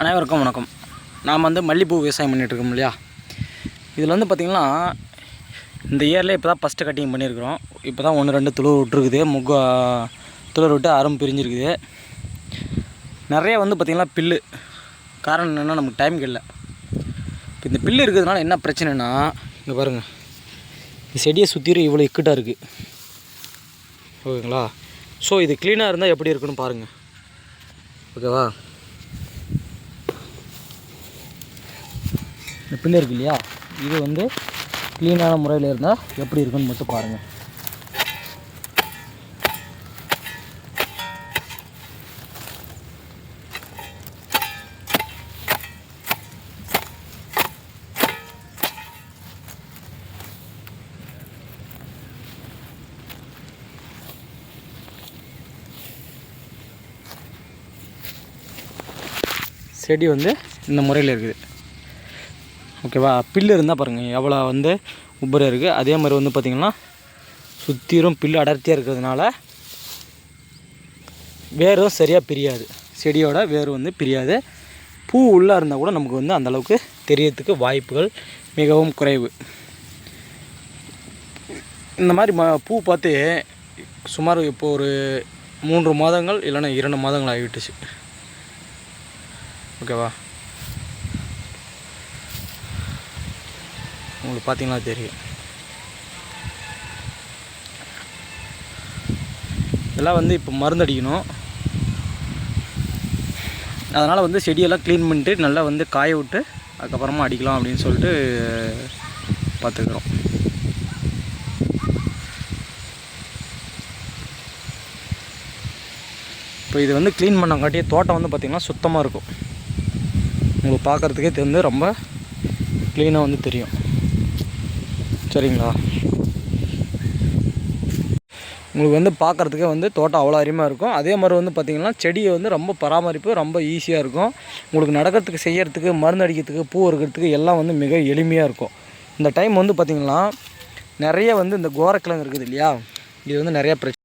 அனைவருக்கும் வணக்கம். நாம் வந்து மல்லிகைப்பூ விவசாயம் பண்ணிகிட்ருக்கோம் இருக்கோம் இல்லையா? இதில் வந்து பார்த்திங்கன்னா இந்த இயரில் இப்போ தான் ஃபஸ்ட்டு கட்டிங் பண்ணியிருக்கிறோம். இப்போ தான் ஒன்று ரெண்டு துளிர் விட்டுருக்குது. முக துளிர் விட்டு அரும் பிரிஞ்சிருக்குது. நிறைய வந்து பார்த்திங்கன்னா பில்லு. காரணம் என்னென்னா நமக்கு டைம் இல்லை இப்போ இந்த பில்லு இருக்கிறதுனால என்ன பிரச்சனைனா இங்கே பாருங்கள் இந்த செடியை சுற்றிலும் இவ்வளோ இக்கட்டாக இருக்குது ஓகேங்களா? ஸோ இது க்ளீனாக இருந்தால் எப்படி இருக்குன்னு பாருங்கள் ஓகேவா? பில்லு இருக்கு இல்லையா? இது வந்து க்ளீனான முறையில் இருந்தால் எப்படி இருக்குன்னு மட்டும் பாருங்கள் செடி வந்து இந்த முறையில் இருக்குது. ஓகேவா? பில்லு இருந்தால் பாருங்கள் எவ்வளோ வந்து உப்பரம் இருக்குது அதே மாதிரி வந்து பார்த்திங்கன்னா சுற்றிலும் பில்லு அடர்த்தியாக இருக்கிறதுனால வேரும் சரியாக பிரியாது. செடியோட வேர் வந்து பிரியாது. பூ உள்ளே இருந்தால் கூட நமக்கு வந்து அந்தளவுக்கு தெரியறதுக்கு வாய்ப்புகள் மிகவும் குறைவு. இந்த மாதிரி ம பூ பார்த்து சுமார் இப்போ ஒரு மூன்று மாதங்கள் இல்லைன்னா இரண்டு மாதங்கள் ஆகிவிட்டுச்சு. ஓகேவா? உங்களுக்கு பார்த்தீங்கன்னா தெரியும். இதெல்லாம் வந்து இப்போ மருந்து அடிக்கணும். அதனால் வந்து செடியெல்லாம் க்ளீன் பண்ணிட்டு நல்லா வந்து காய விட்டு அதுக்கப்புறமா அடிக்கலாம் அப்படின்னு சொல்லிட்டு பார்த்துக்கிறோம். இப்போ இது வந்து க்ளீன் பண்ணங்காட்டி தோட்டம் வந்து பார்த்திங்கன்னா சுத்தமாக இருக்கும். உங்களுக்கு பார்க்குறதுக்கே தெரிந்து ரொம்ப க்ளீனாக வந்து தெரியும். சரிங்களா? உங்களுக்கு வந்து பார்க்குறதுக்கே வந்து தோட்டம் அவ்வளோ அருமையாக இருக்கும். அதே மாதிரி வந்து பார்த்திங்கன்னா செடியை வந்து ரொம்ப பராமரிப்பு ரொம்ப ஈஸியாக இருக்கும். உங்களுக்கு நடக்கிறதுக்கு செய்யறதுக்கு மருந்து அடிக்கிறதுக்கு பூ இருக்கிறதுக்கு எல்லாம் வந்து மிக எளிமையாக இருக்கும். இந்த டைம் வந்து பார்த்திங்கன்னா நிறைய வந்து இந்த கோரக்கிழங்கு இருக்குது இல்லையா? இது வந்து நிறைய பிரச்சனை